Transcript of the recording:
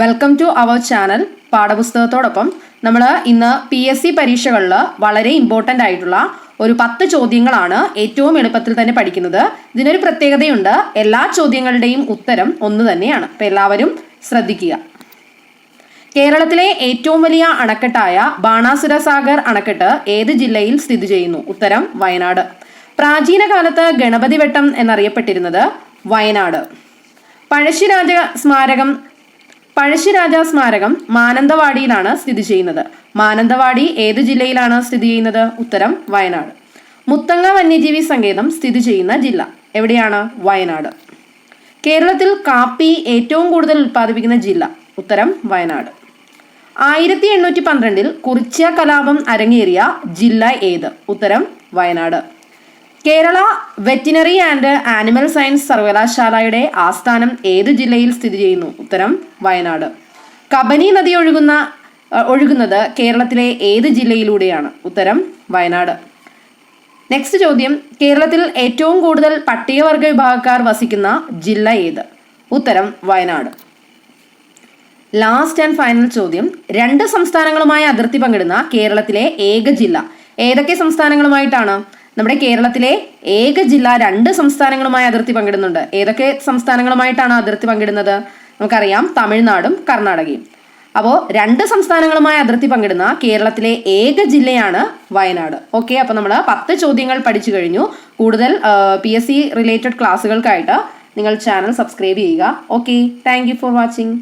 Welcome to our channel പാഠപുസ്തകത്തോടൊപ്പം. നമ്മൾ ഇന്ന് പി എസ് സി പരീക്ഷകളിൽ വളരെ ഇമ്പോർട്ടന്റ് ആയിട്ടുള്ള ഒരു പത്ത് ചോദ്യങ്ങളാണ് ഏറ്റവും എളുപ്പത്തിൽ തന്നെ പഠിക്കുന്നത്. ഇതിനൊരു പ്രത്യേകതയുണ്ട് എല്ലാ ചോദ്യങ്ങളുടെയും ഉത്തരം ഒന്ന് തന്നെയാണ്. അപ്പം എല്ലാവരും ശ്രദ്ധിക്കുക. കേരളത്തിലെ ഏറ്റവും വലിയ അണക്കെട്ടായ ബാണാസുര സാഗർ അണക്കെട്ട് ഏത് ജില്ലയിൽ സ്ഥിതി ചെയ്യുന്നു? ഉത്തരം വയനാട്. പ്രാചീന കാലത്ത് ഗണപതി വെട്ടം എന്നറിയപ്പെട്ടിരുന്നത് വയനാട്. പഴശ്ശിരാജ സ്മാരകം പഴശ്ശിരാജ സ്മാരകം മാനന്തവാടിയിലാണ് സ്ഥിതി ചെയ്യുന്നത്. മാനന്തവാടി ഏത് ജില്ലയിലാണ് സ്ഥിതി ചെയ്യുന്നത്? ഉത്തരം വയനാട്. മുത്തങ്ങ വന്യജീവി സങ്കേതം സ്ഥിതി ചെയ്യുന്ന ജില്ല. എവിടെയാണ്? വയനാട്. കേരളത്തിൽ കാപ്പി ഏറ്റവും കൂടുതൽ ഉൽപ്പാദിപ്പിക്കുന്ന ജില്ല. ഉത്തരം വയനാട്. ആയിരത്തി എണ്ണൂറ്റി പന്ത്രണ്ടിൽ കുറിച്യ കലാപം അരങ്ങേറിയ ജില്ല ഏത്? ഉത്തരം Wayanad. Kerala veterinary and animal science സർവകലാശാലയുടെ ആസ്ഥാനം ഏത് ജില്ലയിൽ സ്ഥിതി ചെയ്യുന്നു? ഉത്തരം വയനാട്. കബനി നദി ഒഴുകുന്ന ഒഴുകുന്നത് കേരളത്തിലെ ഏത് ജില്ലയിലൂടെയാണ്? ഉത്തരം വയനാട്. നെക്സ്റ്റ് ചോദ്യം കേരളത്തിൽ ഏറ്റവും കൂടുതൽ പട്ടികവർഗ വിഭാഗക്കാർ വസിക്കുന്ന ജില്ല ഏത്? ഉത്തരം വയനാട്. ലാസ്റ്റ് ആൻഡ് ഫൈനൽ ചോദ്യം രണ്ട് സംസ്ഥാനങ്ങളുമായി അതിർത്തി പങ്കിടുന്ന കേരളത്തിലെ ഏക ജില്ല. ഏതൊക്കെ സംസ്ഥാനങ്ങളുമായിട്ടാണ്? നമ്മുടെ കേരളത്തിലെ ഏക ജില്ല രണ്ട് സംസ്ഥാനങ്ങളുമായി അതിർത്തി പങ്കിടുന്നുണ്ട്. ഏതൊക്കെ സംസ്ഥാനങ്ങളുമായിട്ടാണ് അതിർത്തി പങ്കിടുന്നത്? നമുക്കറിയാം തമിഴ്നാടും കർണാടകയും. അപ്പോൾ രണ്ട് സംസ്ഥാനങ്ങളുമായി അതിർത്തി പങ്കിടുന്ന കേരളത്തിലെ ഏക ജില്ലയാണ് വയനാട്. ഓക്കെ അപ്പോൾ നമ്മൾ പത്ത് ചോദ്യങ്ങൾ പഠിച്ചു കഴിഞ്ഞു. കൂടുതൽ പി എസ് സി റിലേറ്റഡ് ക്ലാസ്സുകൾക്കായിട്ട് നിങ്ങൾ ചാനൽ സബ്സ്ക്രൈബ് ചെയ്യുക. Okay thank for watching